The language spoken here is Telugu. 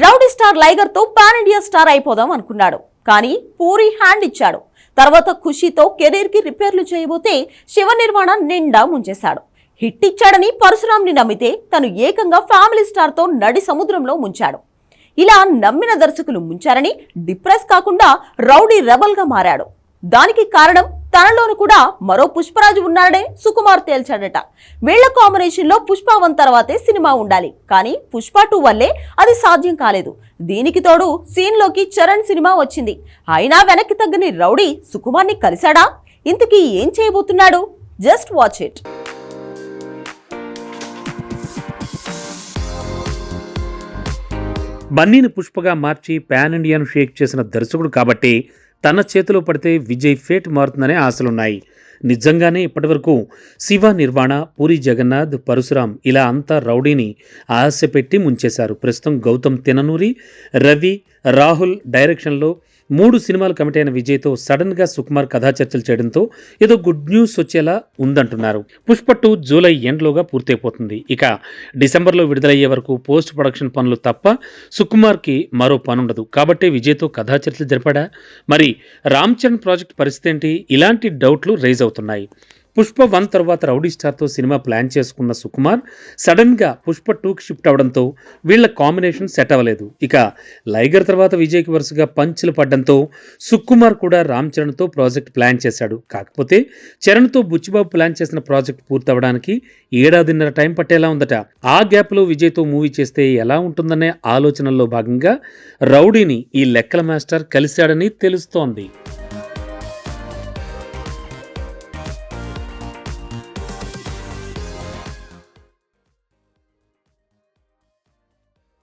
రౌడీ స్టార్ లైగర్తో పాన్ ఇండియా స్టార్ అయిపోదాం అనుకున్నాడు. కానీ పూరి హ్యాండ్ ఇచ్చాడు. తర్వాత ఖుషీతో కెరీర్కి రిపేర్లు చేయబోతే శివ నిర్మాణ నిండా ముంచేశాడు. హిట్ ఇచ్చాడని పరశురామ్ని నమ్మితే తను ఏకంగా ఫ్యామిలీ స్టార్తో నడి సముద్రంలో ముంచాడు. ఇలా నమ్మిన దర్శకులు ముంచారని డిప్రెస్ కాకుండా రౌడీ రెబల్గా మారాడు. దానికి కారణం తనలోను కూడా మరో పుష్పరాజు ఉన్నాడనే సుకుమార్ తేల్చాడట. వీళ్ళ కాంబినేషన్లో పుష్ప వన్ తర్వాతే సినిమా ఉండాలి. కానీ పుష్ప టూ వల్లే అది సాధ్యం కాలేదు. దీనికి తోడు సీన్లోకి చరణ్ సినిమా వచ్చింది. అయినా వెనక్కి తగ్గని రౌడీ సుకుమార్ని కలిశాడా? ఇంతకీ ఏం చేయబోతున్నాడు? Just watch it. బన్నీని పుష్పగా మార్చి పాన్ ఇండియాను షేక్ చేసిన దర్శకుడు కాబట్టి తన చేతిలో పడితే విజయ్ ఫేట్ మారుతుందనే ఆశలున్నాయి. నిజంగానే ఇప్పటివరకు శివ నిర్వాణ పూరి జగన్నాథ్ పరశురాం ఇలా అంతా రౌడీని ఆశ పెట్టి ముంచేశారు. ప్రస్తుతం గౌతమ్ తిననూరి రవి రాహుల్ డైరెక్షన్లో మూడు సినిమాలు కమిట్ అయిన విజయ్తో సడన్గా సుకుమార్ కథా చర్చలు చేయడంతో ఏదో గుడ్ న్యూస్ వచ్చేలా ఉందంటున్నారు. పుష్ప టూ జూలై ఎండ్లోగా పూర్తయిపోతుంది. ఇక డిసెంబర్లో విడుదలయ్యే వరకు పోస్ట్ ప్రొడక్షన్ పనులు తప్ప సుకుమార్కి మరో పనుండదు. కాబట్టి విజయ్తో కథా చర్చలు జరిపాడా? మరి రామ్ చరణ్ ప్రాజెక్ట్ పరిస్థితి ఏంటి? ఇలాంటి డౌట్లు రైజ్ అవుతున్నాయి. పుష్ప వన్ తర్వాత రౌడీ స్టార్తో సినిమా ప్లాన్ చేసుకున్న సుకుమార్ సడన్గా పుష్ప టూకి షిఫ్ట్ అవడంతో వీళ్ళ కాంబినేషన్ సెట్ అవ్వలేదు. ఇక లైగర్ తర్వాత విజయ్కి వరుసగా పంచులు పడ్డంతో సుకుమార్ కూడా రామ్ చరణ్తో ప్రాజెక్ట్ ప్లాన్ చేశాడు. కాకపోతే చరణ్తో బుచ్చిబాబు ప్లాన్ చేసిన ప్రాజెక్ట్ పూర్తవడానికి ఏడాదిన్నర టైం పట్టేలా ఉందట. ఆ గ్యాప్లో విజయ్తో మూవీ చేస్తే ఎలా ఉంటుందనే ఆలోచనల్లో భాగంగా రౌడీని ఈ లెక్కల మాస్టర్ కలిశాడని తెలుస్తోంది.